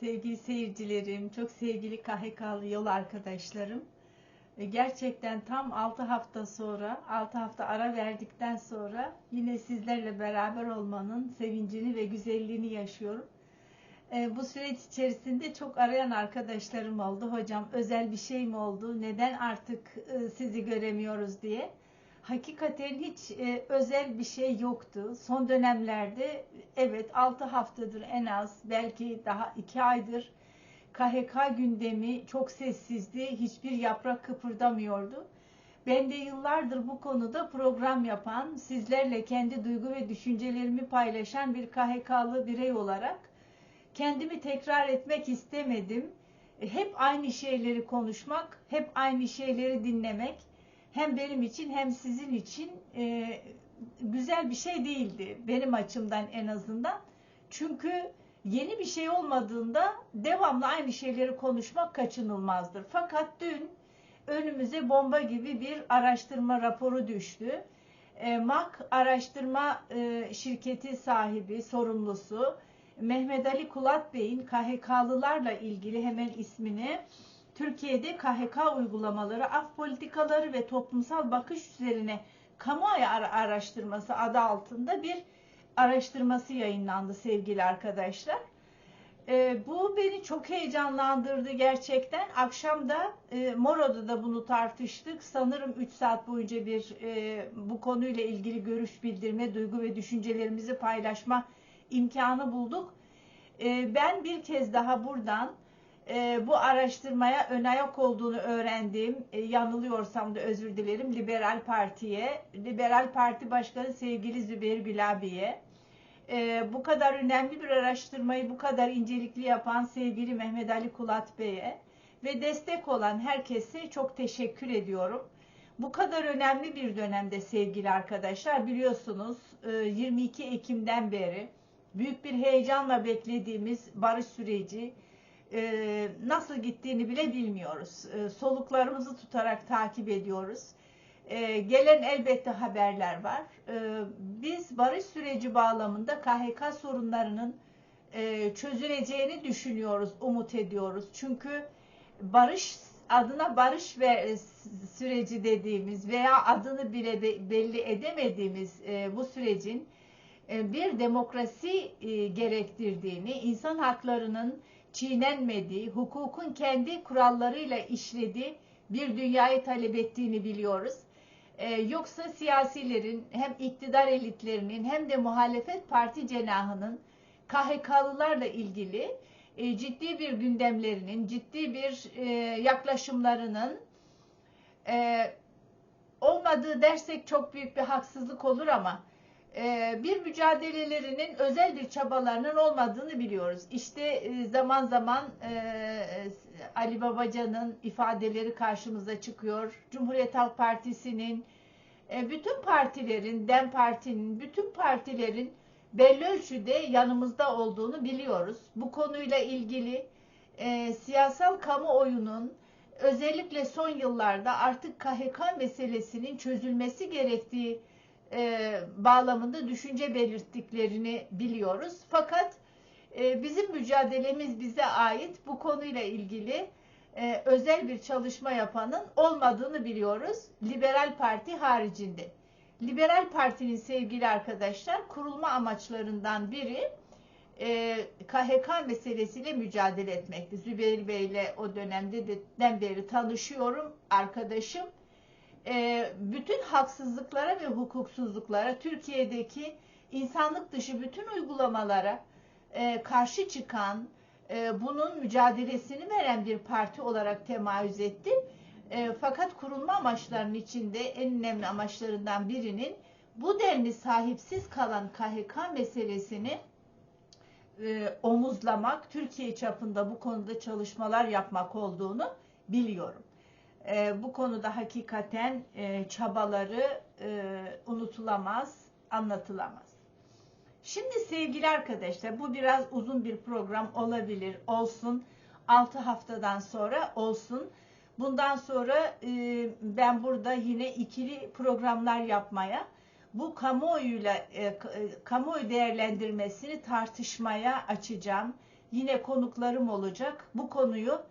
sevgili seyircilerim, çok sevgili KHK'lı yol arkadaşlarım. E, Gerçekten tam 6 hafta sonra, 6 hafta ara verdikten sonra yine sizlerle beraber olmanın sevincini ve güzelliğini yaşıyorum. E, Bu süreç içerisinde çok arayan arkadaşlarım oldu. Hocam özel bir şey mi oldu? Neden artık e, sizi göremiyoruz diye. Hakikaten hiç e, özel bir şey yoktu. Son dönemlerde evet 6 haftadır en az belki daha 2 aydır KHK gündemi çok sessizdi. Hiçbir yaprak kıpırdamıyordu. Ben de yıllardır bu konuda program yapan, sizlerle kendi duygu ve düşüncelerimi paylaşan bir KHK'lı birey olarak kendimi tekrar etmek istemedim. Hep aynı şeyleri konuşmak, hep aynı şeyleri dinlemek hem benim için hem sizin için e, güzel bir şey değildi. Benim açımdan en azından. Çünkü yeni bir şey olmadığında devamlı aynı şeyleri konuşmak kaçınılmazdır. Fakat dün önümüze bomba gibi bir araştırma raporu düştü. E, MAK araştırma e, şirketi sahibi, sorumlusu Mehmet Ali Kulat Bey'in KHK'lılarla ilgili hemen ismini Türkiye'de KHK uygulamaları, af politikaları ve toplumsal bakış üzerine kamuoyu ara- araştırması adı altında bir araştırması yayınlandı sevgili arkadaşlar. Ee, bu beni çok heyecanlandırdı gerçekten. Akşam da e, Moro'da da bunu tartıştık. Sanırım 3 saat boyunca bir e, bu konuyla ilgili görüş bildirme, duygu ve düşüncelerimizi paylaşma imkanı bulduk. E, ben bir kez daha buradan e, bu araştırmaya ön ayak olduğunu öğrendiğim, e, yanılıyorsam da özür dilerim, Liberal Parti'ye, Liberal Parti Başkanı sevgili Zübeyir Gülabi'ye, e, bu kadar önemli bir araştırmayı bu kadar incelikli yapan sevgili Mehmet Ali Kulat Bey'e ve destek olan herkese çok teşekkür ediyorum. Bu kadar önemli bir dönemde sevgili arkadaşlar biliyorsunuz e, 22 Ekim'den beri büyük bir heyecanla beklediğimiz barış süreci e, nasıl gittiğini bile bilmiyoruz. E, soluklarımızı tutarak takip ediyoruz. E, gelen elbette haberler var. E, biz barış süreci bağlamında KHK sorunlarının e, çözüleceğini düşünüyoruz, umut ediyoruz. Çünkü barış adına barış ve süreci dediğimiz veya adını bile de, belli edemediğimiz e, bu sürecin e, bir demokrasi e, gerektirdiğini, insan haklarının çiğnenmediği, hukukun kendi kurallarıyla işlediği bir dünyayı talep ettiğini biliyoruz. Ee, yoksa siyasilerin hem iktidar elitlerinin hem de muhalefet parti cenahının KHK'lılarla ilgili e, ciddi bir gündemlerinin, ciddi bir e, yaklaşımlarının e, olmadığı dersek çok büyük bir haksızlık olur ama e, bir mücadelelerinin özel bir çabalarının olmadığını biliyoruz. İşte e, zaman zaman e, Ali Babacan'ın ifadeleri karşımıza çıkıyor. Cumhuriyet Halk Partisi'nin, bütün partilerin, DEM Parti'nin, bütün partilerin belli ölçüde yanımızda olduğunu biliyoruz. Bu konuyla ilgili siyasal kamuoyunun özellikle son yıllarda artık KHK meselesinin çözülmesi gerektiği e, bağlamında düşünce belirttiklerini biliyoruz. Fakat e, bizim mücadelemiz bize ait bu konuyla ilgili e, özel bir çalışma yapanın olmadığını biliyoruz. Liberal Parti haricinde. Liberal Parti'nin sevgili arkadaşlar kurulma amaçlarından biri e, KHK meselesiyle mücadele etmekti. Zübeyir Bey ile o dönemde de, beri tanışıyorum, arkadaşım e, bütün haksızlıklara ve hukuksuzluklara, Türkiye'deki insanlık dışı bütün uygulamalara e, karşı çıkan, e, bunun mücadelesini veren bir parti olarak temayüz etti. fakat kurulma amaçlarının içinde en önemli amaçlarından birinin bu denli sahipsiz kalan KHK meselesini omuzlamak, Türkiye çapında bu konuda çalışmalar yapmak olduğunu biliyorum e, bu konuda hakikaten e, çabaları e, unutulamaz, anlatılamaz. Şimdi sevgili arkadaşlar bu biraz uzun bir program olabilir, olsun. 6 haftadan sonra olsun. Bundan sonra e, ben burada yine ikili programlar yapmaya, bu kamuoyuyla e, e, kamuoyu değerlendirmesini tartışmaya açacağım. yine konuklarım olacak. Bu konuyu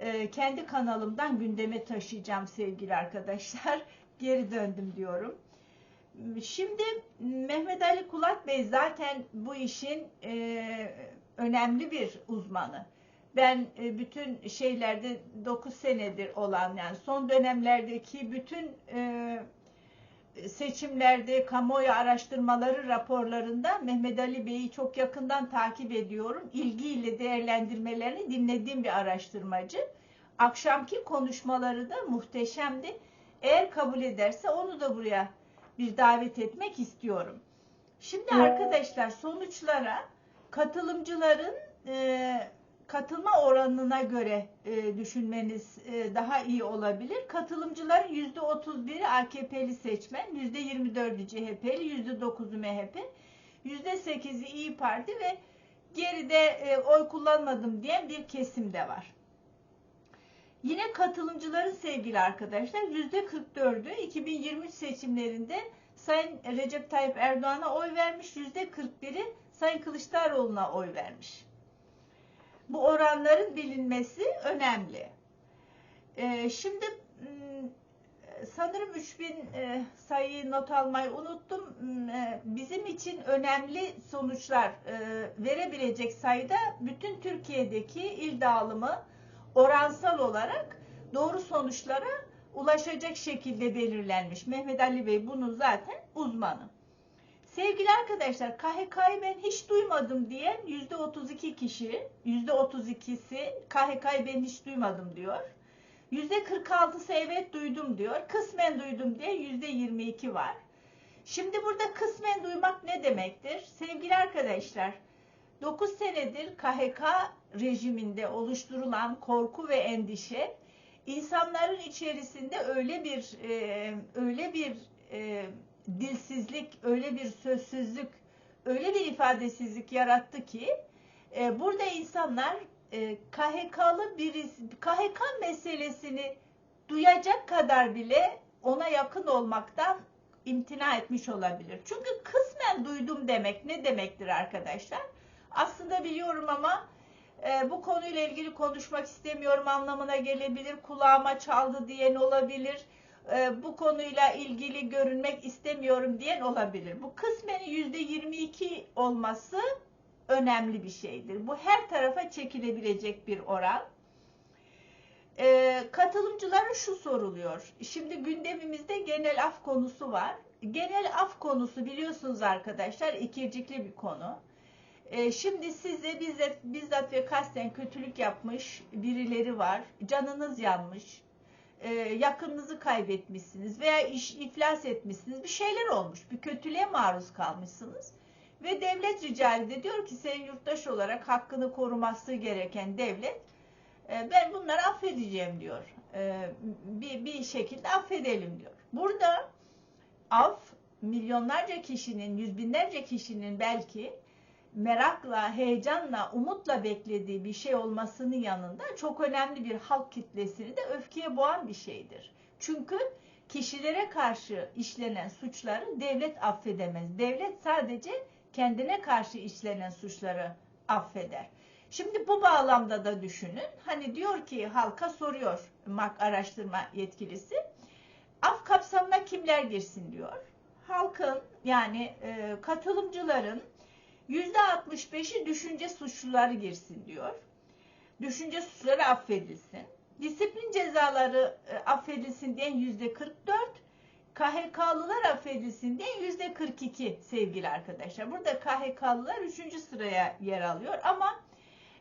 e, kendi kanalımdan gündeme taşıyacağım sevgili arkadaşlar. Geri döndüm diyorum. Şimdi Mehmet Ali Kulat Bey zaten bu işin e, önemli bir uzmanı. Ben e, bütün şeylerde 9 senedir olan yani son dönemlerdeki bütün seçimlerde kamuoyu araştırmaları raporlarında Mehmet Ali Bey'i çok yakından takip ediyorum. İlgiyle değerlendirmelerini dinlediğim bir araştırmacı. Akşamki konuşmaları da muhteşemdi. Eğer kabul ederse onu da buraya bir davet etmek istiyorum. Şimdi arkadaşlar sonuçlara katılımcıların e, katılma oranına göre e, düşünmeniz e, daha iyi olabilir. Katılımcıların %31'i AKP'li seçmen, %24'ü CHP'li, %9'u MHP, %8'i İyi Parti ve geride e, oy kullanmadım diyen bir kesim de var. Yine katılımcıların sevgili arkadaşlar %44'ü 2023 seçimlerinde Sayın Recep Tayyip Erdoğan'a oy vermiş, %41'i Sayın Kılıçdaroğlu'na oy vermiş. Bu oranların bilinmesi önemli. Ee, şimdi sanırım 3000 e, sayıyı not almayı unuttum. E, bizim için önemli sonuçlar e, verebilecek sayıda bütün Türkiye'deki il dağılımı oransal olarak doğru sonuçlara ulaşacak şekilde belirlenmiş. Mehmet Ali Bey bunun zaten uzmanı. Sevgili arkadaşlar KHK'yı ben hiç duymadım diyen %32 kişi, %32'si KHK'yı ben hiç duymadım diyor. %46'sı evet duydum diyor. Kısmen duydum diye %22 var. Şimdi burada kısmen duymak ne demektir? Sevgili arkadaşlar 9 senedir KHK rejiminde oluşturulan korku ve endişe insanların içerisinde öyle bir e, öyle bir e, dilsizlik, öyle bir sözsüzlük, öyle bir ifadesizlik yarattı ki e, burada insanlar e, KHK'lı birisi, KHK meselesini duyacak kadar bile ona yakın olmaktan imtina etmiş olabilir. Çünkü kısmen duydum demek ne demektir arkadaşlar? Aslında biliyorum ama e, bu konuyla ilgili konuşmak istemiyorum anlamına gelebilir. Kulağıma çaldı diyen olabilir e, bu konuyla ilgili görünmek istemiyorum diyen olabilir. Bu kısmeni yüzde 22 olması önemli bir şeydir. Bu her tarafa çekilebilecek bir oran. E, katılımcılara şu soruluyor. Şimdi gündemimizde genel af konusu var. Genel af konusu biliyorsunuz arkadaşlar ikircikli bir konu. E, şimdi size bizzat, bizzat ve kasten kötülük yapmış birileri var. Canınız yanmış e, yakınınızı kaybetmişsiniz veya iş iflas etmişsiniz. Bir şeyler olmuş. Bir kötülüğe maruz kalmışsınız. Ve devlet rica ediyor diyor ki senin yurttaş olarak hakkını koruması gereken devlet e, ben bunları affedeceğim diyor. E, bir, bir şekilde affedelim diyor. Burada af milyonlarca kişinin, yüz binlerce kişinin belki merakla, heyecanla, umutla beklediği bir şey olmasının yanında çok önemli bir halk kitlesini de öfkeye boğan bir şeydir. Çünkü kişilere karşı işlenen suçları devlet affedemez. Devlet sadece kendine karşı işlenen suçları affeder. Şimdi bu bağlamda da düşünün. Hani diyor ki halka soruyor MAK araştırma yetkilisi. Af kapsamına kimler girsin diyor. Halkın yani e, katılımcıların %65'i düşünce suçluları girsin diyor. Düşünce suçları affedilsin. Disiplin cezaları e, affedilsin diyen %44, KHK'lılar affedilsin diyen %42 sevgili arkadaşlar. Burada KHK'lılar 3. sıraya yer alıyor ama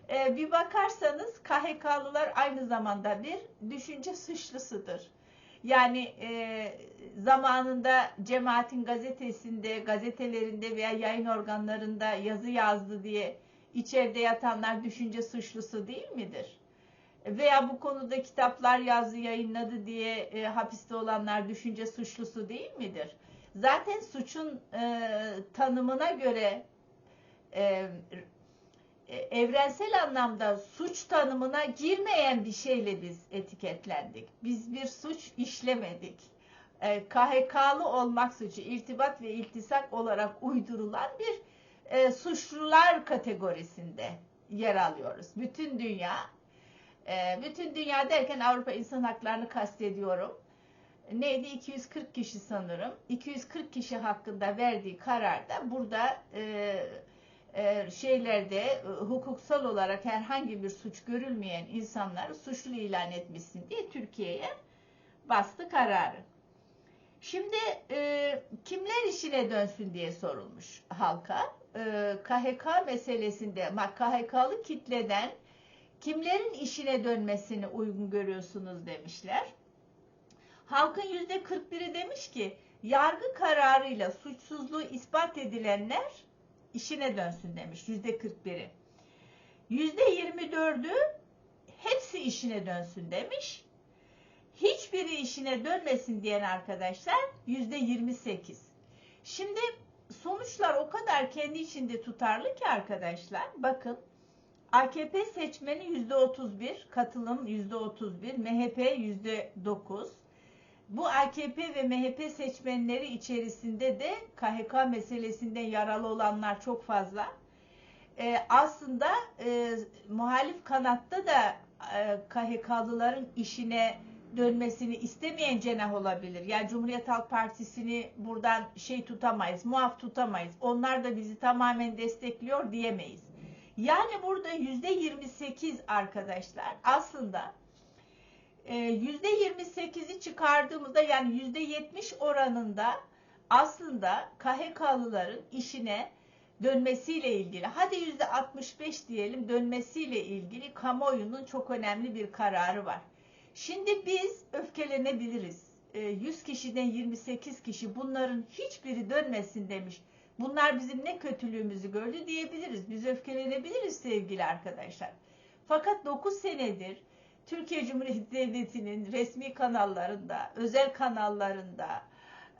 e, bir bakarsanız KHK'lılar aynı zamanda bir düşünce suçlusudur. Yani e, zamanında cemaatin gazetesinde, gazetelerinde veya yayın organlarında yazı yazdı diye içeride yatanlar düşünce suçlusu değil midir? Veya bu konuda kitaplar yazdı, yayınladı diye e, hapiste olanlar düşünce suçlusu değil midir? Zaten suçun e, tanımına göre e, evrensel anlamda suç tanımına girmeyen bir şeyle biz etiketlendik. Biz bir suç işlemedik. E, KHK'lı olmak suçu, irtibat ve iltisak olarak uydurulan bir e, suçlular kategorisinde yer alıyoruz. Bütün dünya. E, bütün dünya derken Avrupa İnsan Haklarını kastediyorum. Neydi? 240 kişi sanırım. 240 kişi hakkında verdiği kararda burada e, e, şeylerde e, hukuksal olarak herhangi bir suç görülmeyen insanları suçlu ilan etmişsin diye Türkiye'ye bastı kararı. Şimdi e, kimler işine dönsün diye sorulmuş halka. E, KHK meselesinde KHK'lı kitleden kimlerin işine dönmesini uygun görüyorsunuz demişler. Halkın yüzde 41'i demiş ki yargı kararıyla suçsuzluğu ispat edilenler işine dönsün demiş yüzde 41'i. Yüzde 24'ü hepsi işine dönsün demiş. Hiçbiri işine dönmesin diyen arkadaşlar yüzde 28. Şimdi sonuçlar o kadar kendi içinde tutarlı ki arkadaşlar. Bakın AKP seçmeni yüzde 31, katılım yüzde 31, MHP yüzde 9. Bu AKP ve MHP seçmenleri içerisinde de KHK meselesinde yaralı olanlar çok fazla. Ee, aslında e, muhalif kanatta da e, KHK'lıların işine dönmesini istemeyen cenah olabilir. Yani Cumhuriyet Halk Partisi'ni buradan şey tutamayız, muaf tutamayız. Onlar da bizi tamamen destekliyor diyemeyiz. Yani burada yüzde 28 arkadaşlar aslında e, 28'i çıkardığımızda yani yüzde 70 oranında aslında KHK'lıların işine dönmesiyle ilgili hadi yüzde 65 diyelim dönmesiyle ilgili kamuoyunun çok önemli bir kararı var. Şimdi biz öfkelenebiliriz. 100 e, kişiden 28 kişi bunların hiçbiri dönmesin demiş. Bunlar bizim ne kötülüğümüzü gördü diyebiliriz. Biz öfkelenebiliriz sevgili arkadaşlar. Fakat 9 senedir Türkiye Cumhuriyeti Devleti'nin resmi kanallarında, özel kanallarında,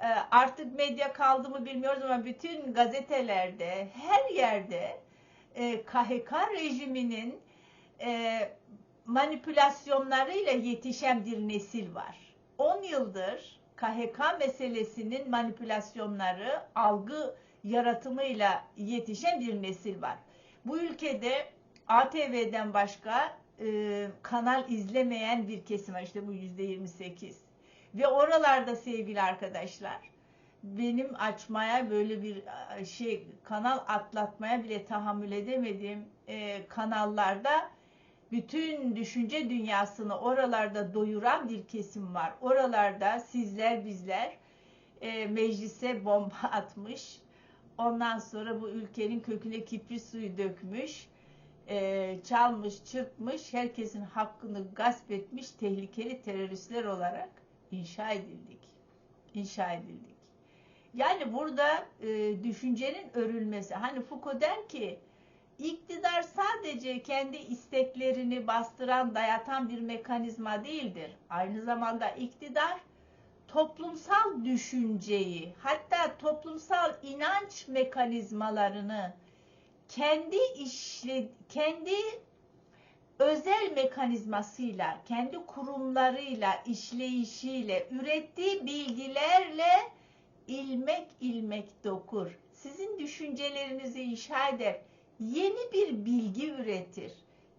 e, artık medya kaldı mı bilmiyoruz ama bütün gazetelerde, her yerde KHK e, rejiminin e, manipülasyonlarıyla yetişen bir nesil var. 10 yıldır KHK meselesinin manipülasyonları, algı yaratımıyla yetişen bir nesil var. Bu ülkede ATV'den başka e, kanal izlemeyen bir kesim var. İşte bu yüzde 28. Ve oralarda sevgili arkadaşlar benim açmaya böyle bir şey kanal atlatmaya bile tahammül edemediğim e, kanallarda bütün düşünce dünyasını oralarda doyuran bir kesim var. Oralarda sizler bizler e, meclise bomba atmış. Ondan sonra bu ülkenin köküne kibrit suyu dökmüş e, çalmış, çırpmış, herkesin hakkını gasp etmiş tehlikeli teröristler olarak inşa edildik. İnşa edildik. Yani burada e, düşüncenin örülmesi. Hani Foucault der ki iktidar sadece kendi isteklerini bastıran, dayatan bir mekanizma değildir. Aynı zamanda iktidar toplumsal düşünceyi, hatta toplumsal inanç mekanizmalarını kendi işle kendi özel mekanizmasıyla, kendi kurumlarıyla, işleyişiyle, ürettiği bilgilerle ilmek ilmek dokur. Sizin düşüncelerinizi inşa eder. Yeni bir bilgi üretir.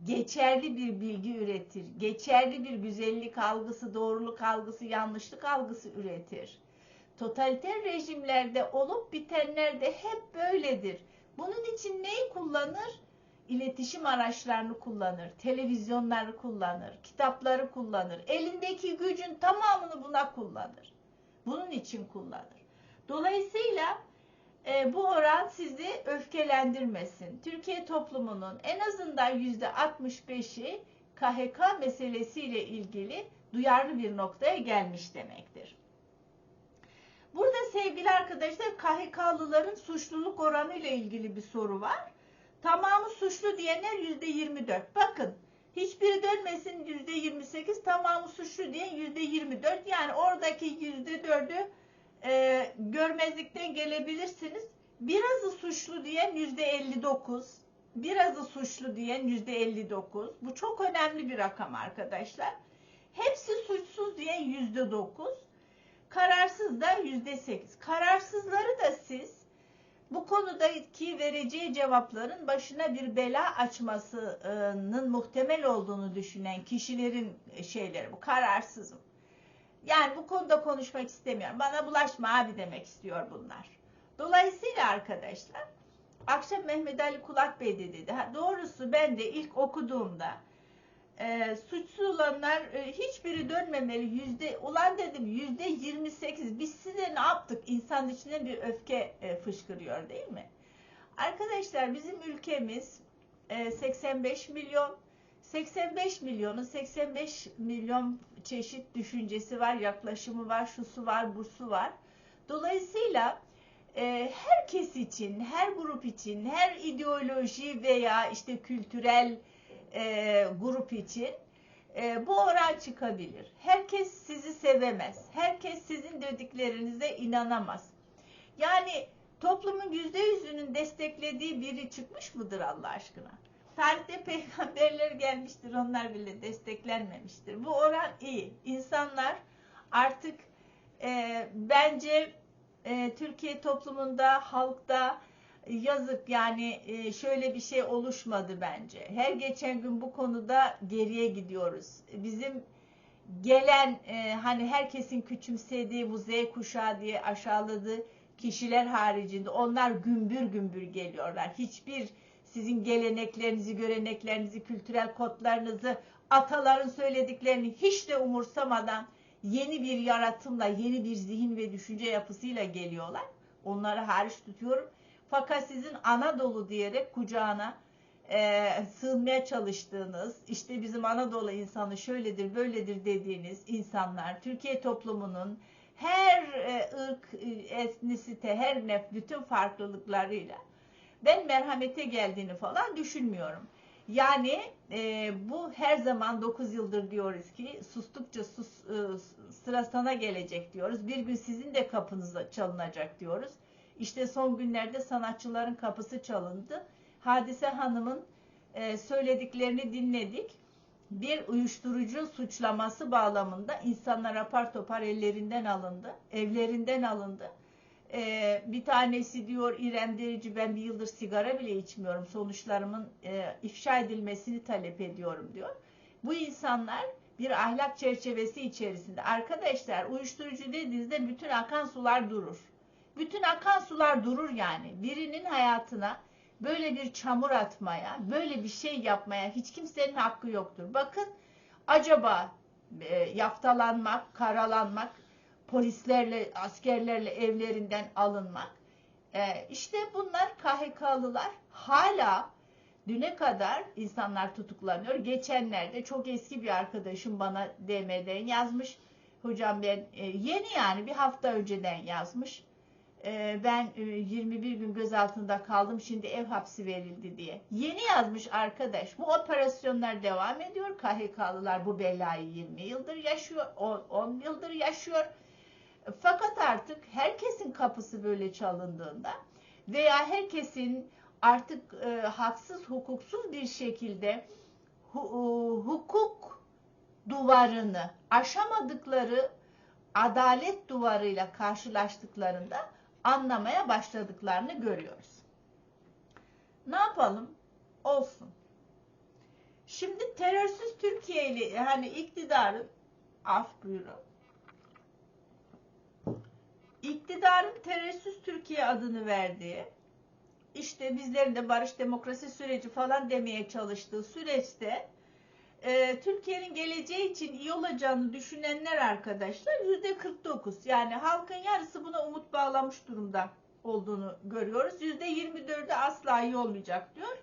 Geçerli bir bilgi üretir. Geçerli bir güzellik algısı, doğruluk algısı, yanlışlık algısı üretir. Totaliter rejimlerde olup bitenler de hep böyledir bunun için neyi kullanır? İletişim araçlarını kullanır, televizyonları kullanır, kitapları kullanır. Elindeki gücün tamamını buna kullanır. Bunun için kullanır. Dolayısıyla e, bu oran sizi öfkelendirmesin. Türkiye toplumunun en azından yüzde 65'i KHK meselesiyle ilgili duyarlı bir noktaya gelmiş demektir. Burada sevgili arkadaşlar KHK'lıların suçluluk oranı ile ilgili bir soru var. Tamamı suçlu diyenler yüzde 24. Bakın hiçbiri dönmesin yüzde 28 tamamı suçlu diyen yüzde 24. Yani oradaki yüzde 4'ü e, görmezlikten gelebilirsiniz. Birazı suçlu diyen yüzde 59. Birazı suçlu diyen yüzde 59. Bu çok önemli bir rakam arkadaşlar. Hepsi suçsuz diyen yüzde 9. Kararsız da yüzde sekiz. Kararsızları da siz bu konudaki vereceği cevapların başına bir bela açmasının muhtemel olduğunu düşünen kişilerin şeyleri bu kararsızım. Yani bu konuda konuşmak istemiyorum. Bana bulaşma abi demek istiyor bunlar. Dolayısıyla arkadaşlar akşam Mehmet Ali Kulak Bey de dedi. Ha, doğrusu ben de ilk okuduğumda e, suçsuz olanlar e, hiçbiri dönmemeli yüzde ulan dedim yüzde 28 biz size ne yaptık insan içinden bir öfke e, fışkırıyor değil mi? Arkadaşlar bizim ülkemiz e, 85 milyon 85 milyonun 85 milyon çeşit düşüncesi var, yaklaşımı var, şusu var, busu var. Dolayısıyla e, herkes için, her grup için, her ideoloji veya işte kültürel e, grup için e, bu oran çıkabilir. Herkes sizi sevemez. Herkes sizin dediklerinize inanamaz. Yani toplumun yüzde yüzünün desteklediği biri çıkmış mıdır Allah aşkına? Tarihte peygamberler gelmiştir, onlar bile desteklenmemiştir. Bu oran iyi. İnsanlar artık e, bence e, Türkiye toplumunda, halkta yazık yani e, şöyle bir şey oluşmadı bence. Her geçen gün bu konuda geriye gidiyoruz. Bizim gelen e, hani herkesin küçümsediği bu Z kuşağı diye aşağıladığı kişiler haricinde onlar gümbür gümbür geliyorlar. Hiçbir sizin geleneklerinizi, göreneklerinizi, kültürel kodlarınızı, ataların söylediklerini hiç de umursamadan yeni bir yaratımla, yeni bir zihin ve düşünce yapısıyla geliyorlar. Onları hariç tutuyorum. Fakat sizin Anadolu diyerek kucağına e, sığınmaya çalıştığınız, işte bizim Anadolu insanı şöyledir, böyledir dediğiniz insanlar, Türkiye toplumunun her e, ırk, e, etnisite, her nef, bütün farklılıklarıyla ben merhamete geldiğini falan düşünmüyorum. Yani e, bu her zaman 9 yıldır diyoruz ki sustukça sus, e, sıra sana gelecek diyoruz. Bir gün sizin de kapınıza çalınacak diyoruz. İşte son günlerde sanatçıların kapısı çalındı. Hadise Hanım'ın e, söylediklerini dinledik. Bir uyuşturucu suçlaması bağlamında insanlar apar topar ellerinden alındı, evlerinden alındı. E, bir tanesi diyor İrem Derici ben bir yıldır sigara bile içmiyorum sonuçlarımın e, ifşa edilmesini talep ediyorum diyor. Bu insanlar bir ahlak çerçevesi içerisinde. Arkadaşlar uyuşturucu dediğinizde bütün akan sular durur bütün akan sular durur yani. Birinin hayatına böyle bir çamur atmaya, böyle bir şey yapmaya hiç kimsenin hakkı yoktur. Bakın acaba e, yaftalanmak, karalanmak, polislerle, askerlerle evlerinden alınmak. E, işte bunlar KHK'lılar hala düne kadar insanlar tutuklanıyor. Geçenlerde çok eski bir arkadaşım bana DM'den yazmış. Hocam ben e, yeni yani bir hafta önceden yazmış ben 21 e, gün gözaltında kaldım şimdi ev hapsi verildi diye. Yeni yazmış arkadaş. Bu operasyonlar devam ediyor. KHK'lılar bu belayı 20 yıldır yaşıyor. 10 yıldır yaşıyor. Fakat artık herkesin kapısı böyle çalındığında veya herkesin artık e, haksız hukuksuz bir şekilde hu, e, hukuk duvarını aşamadıkları adalet duvarıyla karşılaştıklarında anlamaya başladıklarını görüyoruz. Ne yapalım? Olsun. Şimdi terörsüz Türkiye ile hani iktidarın af buyurun. İktidarın terörsüz Türkiye adını verdiği işte bizlerin de barış demokrasi süreci falan demeye çalıştığı süreçte e, Türkiye'nin geleceği için iyi olacağını düşünenler arkadaşlar yüzde 49. Yani halkın yarısı buna umut bağlamış durumda olduğunu görüyoruz. Yüzde 24'ü asla iyi olmayacak diyor.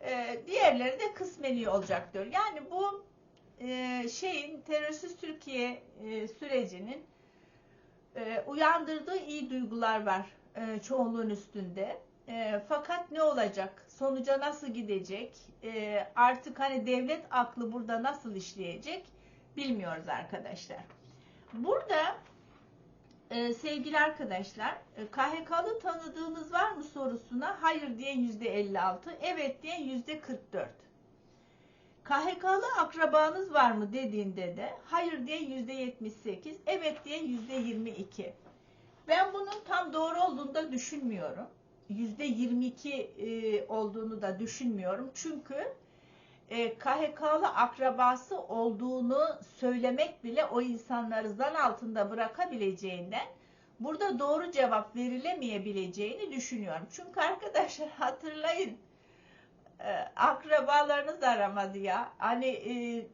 E, diğerleri de kısmen iyi olacak diyor. Yani bu e, şeyin terörsüz Türkiye e, sürecinin e, uyandırdığı iyi duygular var e, çoğunluğun üstünde. E, fakat ne olacak? Sonuca nasıl gidecek? E, artık hani devlet aklı burada nasıl işleyecek? Bilmiyoruz arkadaşlar. Burada e, sevgili arkadaşlar e, KHK'lı tanıdığınız var mı sorusuna hayır diyen yüzde 56, evet diyen yüzde 44. KHK'lı akrabanız var mı dediğinde de hayır diyen yüzde 78, evet diyen yüzde 22. Ben bunun tam doğru olduğunu da düşünmüyorum. Yüzde 22 e, olduğunu da düşünmüyorum. Çünkü e, KHK'lı akrabası olduğunu söylemek bile o insanları zan altında bırakabileceğinden burada doğru cevap verilemeyebileceğini düşünüyorum. Çünkü arkadaşlar hatırlayın e, akrabalarınız aramadı ya. Hani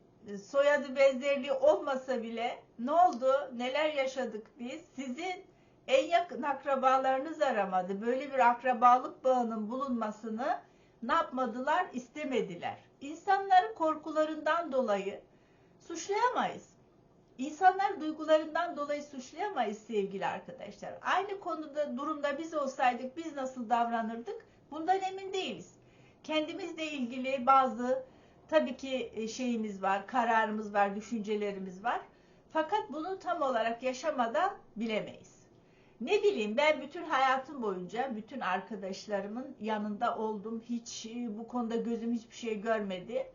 soyadı benzerliği olmasa bile ne oldu? Neler yaşadık biz? Sizin en yakın akrabalarınız aramadı. Böyle bir akrabalık bağının bulunmasını ne yapmadılar? istemediler. İnsanların korkularından dolayı suçlayamayız. İnsanlar duygularından dolayı suçlayamayız sevgili arkadaşlar. Aynı konuda durumda biz olsaydık biz nasıl davranırdık? Bundan emin değiliz. Kendimizle ilgili bazı tabii ki e, şeyimiz var, kararımız var, düşüncelerimiz var. Fakat bunu tam olarak yaşamadan bilemeyiz. Ne bileyim ben bütün hayatım boyunca bütün arkadaşlarımın yanında oldum. Hiç bu konuda gözüm hiçbir şey görmedi.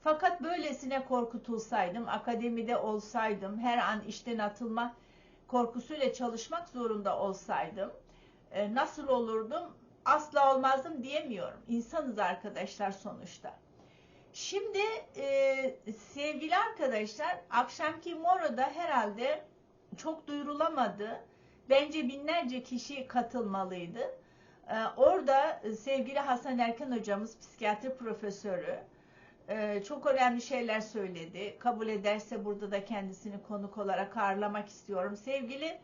Fakat böylesine korkutulsaydım, akademide olsaydım, her an işten atılma korkusuyla çalışmak zorunda olsaydım e, nasıl olurdum? Asla olmazdım diyemiyorum. İnsanız arkadaşlar sonuçta. Şimdi e, sevgili arkadaşlar akşamki Moro'da herhalde çok duyurulamadı. Bence binlerce kişi katılmalıydı. E, orada sevgili Hasan Erken hocamız psikiyatri profesörü e, çok önemli şeyler söyledi. Kabul ederse burada da kendisini konuk olarak ağırlamak istiyorum. Sevgili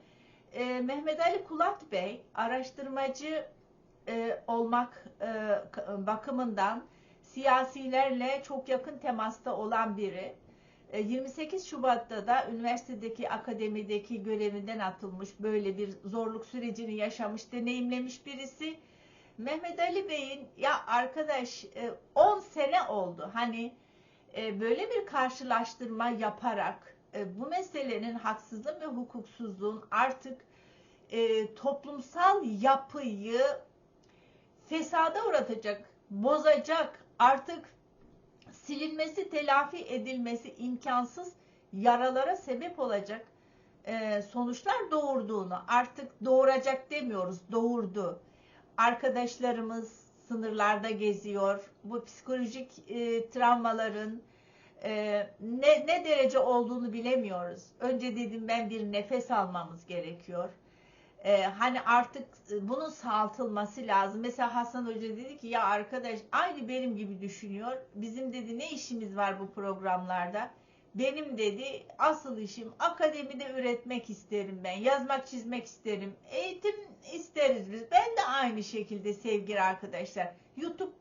e, Mehmet Ali Kulat Bey araştırmacı e, olmak e, bakımından siyasilerle çok yakın temasta olan biri. 28 e, Şubat'ta da üniversitedeki akademideki görevinden atılmış böyle bir zorluk sürecini yaşamış, deneyimlemiş birisi. Mehmet Ali Bey'in ya arkadaş 10 e, sene oldu hani e, böyle bir karşılaştırma yaparak bu meselenin haksızlığın ve hukuksuzluğun artık toplumsal yapıyı fesada uğratacak, bozacak, artık silinmesi, telafi edilmesi imkansız yaralara sebep olacak e, sonuçlar doğurduğunu artık doğuracak demiyoruz, doğurdu. Arkadaşlarımız sınırlarda geziyor. Bu psikolojik e, travmaların e, ne, ne derece olduğunu bilemiyoruz. Önce dedim ben bir nefes almamız gerekiyor e, hani artık e, bunun sağaltılması lazım. Mesela Hasan Hoca dedi ki ya arkadaş aynı benim gibi düşünüyor. Bizim dedi ne işimiz var bu programlarda? Benim dedi asıl işim akademide üretmek isterim ben. Yazmak çizmek isterim. Eğitim isteriz biz. Ben de aynı şekilde sevgili arkadaşlar. YouTube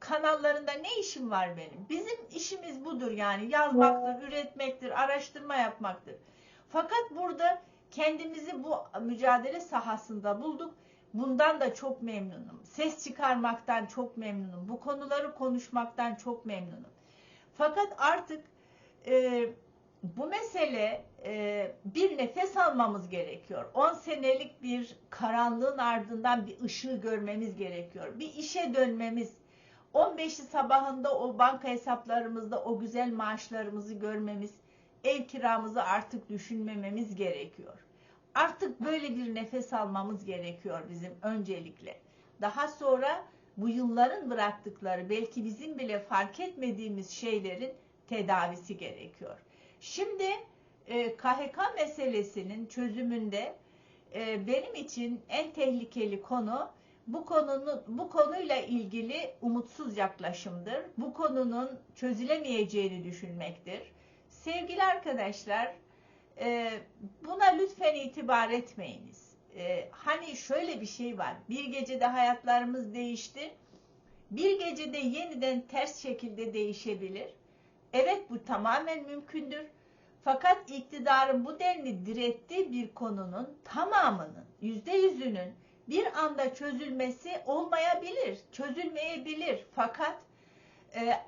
kanallarında ne işim var benim? Bizim işimiz budur yani yazmaktır, üretmektir, araştırma yapmaktır. Fakat burada Kendimizi bu mücadele sahasında bulduk. Bundan da çok memnunum. Ses çıkarmaktan çok memnunum. Bu konuları konuşmaktan çok memnunum. Fakat artık e, bu mesele e, bir nefes almamız gerekiyor. 10 senelik bir karanlığın ardından bir ışığı görmemiz gerekiyor. Bir işe dönmemiz, 15'i sabahında o banka hesaplarımızda o güzel maaşlarımızı görmemiz, ev kiramızı artık düşünmememiz gerekiyor. Artık böyle bir nefes almamız gerekiyor bizim öncelikle. Daha sonra bu yılların bıraktıkları belki bizim bile fark etmediğimiz şeylerin tedavisi gerekiyor. Şimdi e, KHK meselesinin çözümünde e, benim için en tehlikeli konu bu konunun bu konuyla ilgili umutsuz yaklaşımdır. Bu konunun çözülemeyeceğini düşünmektir. Sevgili arkadaşlar, e, buna lütfen itibar etmeyiniz. E, hani şöyle bir şey var. Bir gecede hayatlarımız değişti. Bir gecede yeniden ters şekilde değişebilir. Evet bu tamamen mümkündür. Fakat iktidarın bu denli direttiği bir konunun tamamının, yüzde yüzünün bir anda çözülmesi olmayabilir, çözülmeyebilir. Fakat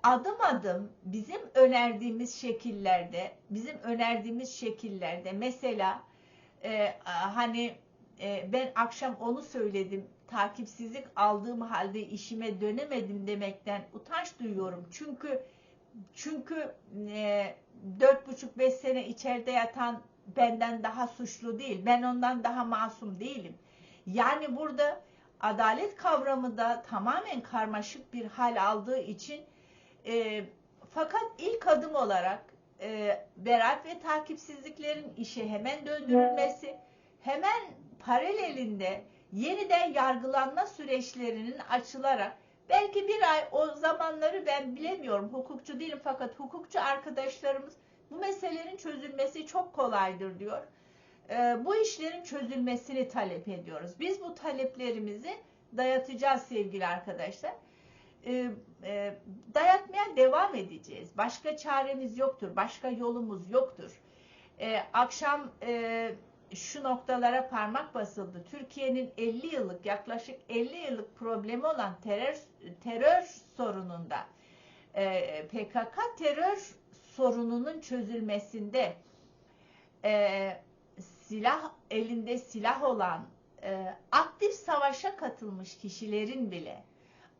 adım adım bizim önerdiğimiz şekillerde, bizim önerdiğimiz şekillerde mesela e, hani e, ben akşam onu söyledim, takipsizlik aldığım halde işime dönemedim demekten utanç duyuyorum. Çünkü çünkü e, dört buçuk beş sene içeride yatan benden daha suçlu değil. Ben ondan daha masum değilim. Yani burada adalet kavramı da tamamen karmaşık bir hal aldığı için e, fakat ilk adım olarak e, beraat ve takipsizliklerin işe hemen döndürülmesi, hemen paralelinde yeniden yargılanma süreçlerinin açılarak belki bir ay o zamanları ben bilemiyorum hukukçu değilim fakat hukukçu arkadaşlarımız bu meselenin çözülmesi çok kolaydır diyor. Ee, bu işlerin çözülmesini talep ediyoruz. Biz bu taleplerimizi dayatacağız sevgili arkadaşlar. Ee, e, dayatmaya devam edeceğiz. Başka çaremiz yoktur. Başka yolumuz yoktur. Ee, akşam e, şu noktalara parmak basıldı. Türkiye'nin 50 yıllık yaklaşık 50 yıllık problemi olan terör terör sorununda e, PKK terör sorununun çözülmesinde e, silah elinde silah olan e, aktif savaşa katılmış kişilerin bile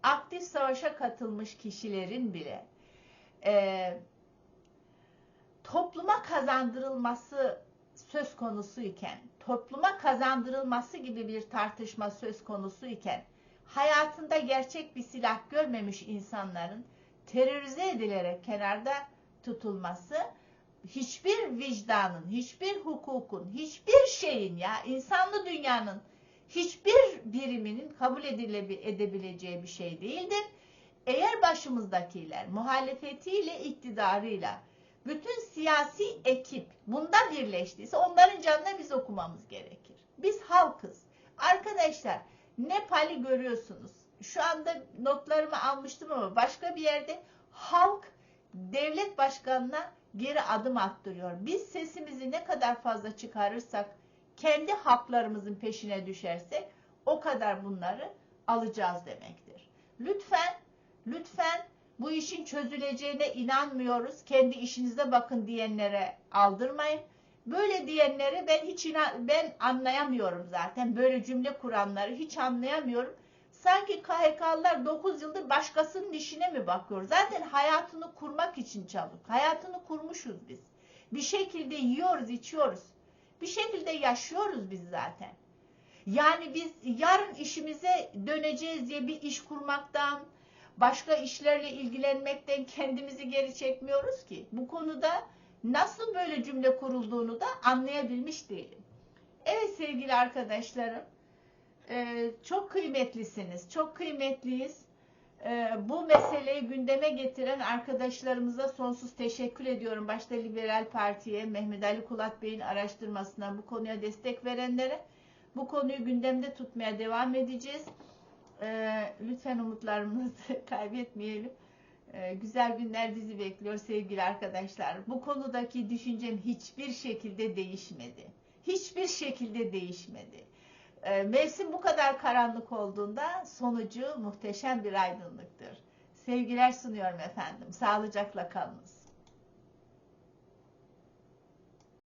aktif savaşa katılmış kişilerin bile e, topluma kazandırılması söz konusu iken, topluma kazandırılması gibi bir tartışma söz konusu iken, hayatında gerçek bir silah görmemiş insanların terörize edilerek kenarda tutulması hiçbir vicdanın, hiçbir hukukun, hiçbir şeyin ya insanlı dünyanın hiçbir biriminin kabul edebileceği bir şey değildir. Eğer başımızdakiler muhalefetiyle, iktidarıyla bütün siyasi ekip bunda birleştiyse onların canına biz okumamız gerekir. Biz halkız. Arkadaşlar Nepal'i görüyorsunuz. Şu anda notlarımı almıştım ama başka bir yerde halk devlet başkanına geri adım attırıyor. Biz sesimizi ne kadar fazla çıkarırsak, kendi haklarımızın peşine düşersek o kadar bunları alacağız demektir. Lütfen, lütfen bu işin çözüleceğine inanmıyoruz. Kendi işinize bakın diyenlere aldırmayın. Böyle diyenleri ben hiç inan ben anlayamıyorum zaten. Böyle cümle kuranları hiç anlayamıyorum. Sanki KHK'lılar 9 yıldır başkasının işine mi bakıyor? Zaten hayatını kurmak için çabuk. Hayatını kurmuşuz biz. Bir şekilde yiyoruz, içiyoruz. Bir şekilde yaşıyoruz biz zaten. Yani biz yarın işimize döneceğiz diye bir iş kurmaktan, başka işlerle ilgilenmekten kendimizi geri çekmiyoruz ki. Bu konuda nasıl böyle cümle kurulduğunu da anlayabilmiş değilim. Evet sevgili arkadaşlarım, e, çok kıymetlisiniz, çok kıymetliyiz. E, bu meseleyi gündeme getiren arkadaşlarımıza sonsuz teşekkür ediyorum. Başta Liberal Parti'ye, Mehmet Ali Kulat Bey'in araştırmasına, bu konuya destek verenlere. Bu konuyu gündemde tutmaya devam edeceğiz. Ee, lütfen umutlarımızı kaybetmeyelim. Ee, güzel günler bizi bekliyor sevgili arkadaşlar. Bu konudaki düşüncem hiçbir şekilde değişmedi. Hiçbir şekilde değişmedi. Ee, mevsim bu kadar karanlık olduğunda sonucu muhteşem bir aydınlıktır. Sevgiler sunuyorum efendim. Sağlıcakla kalınız.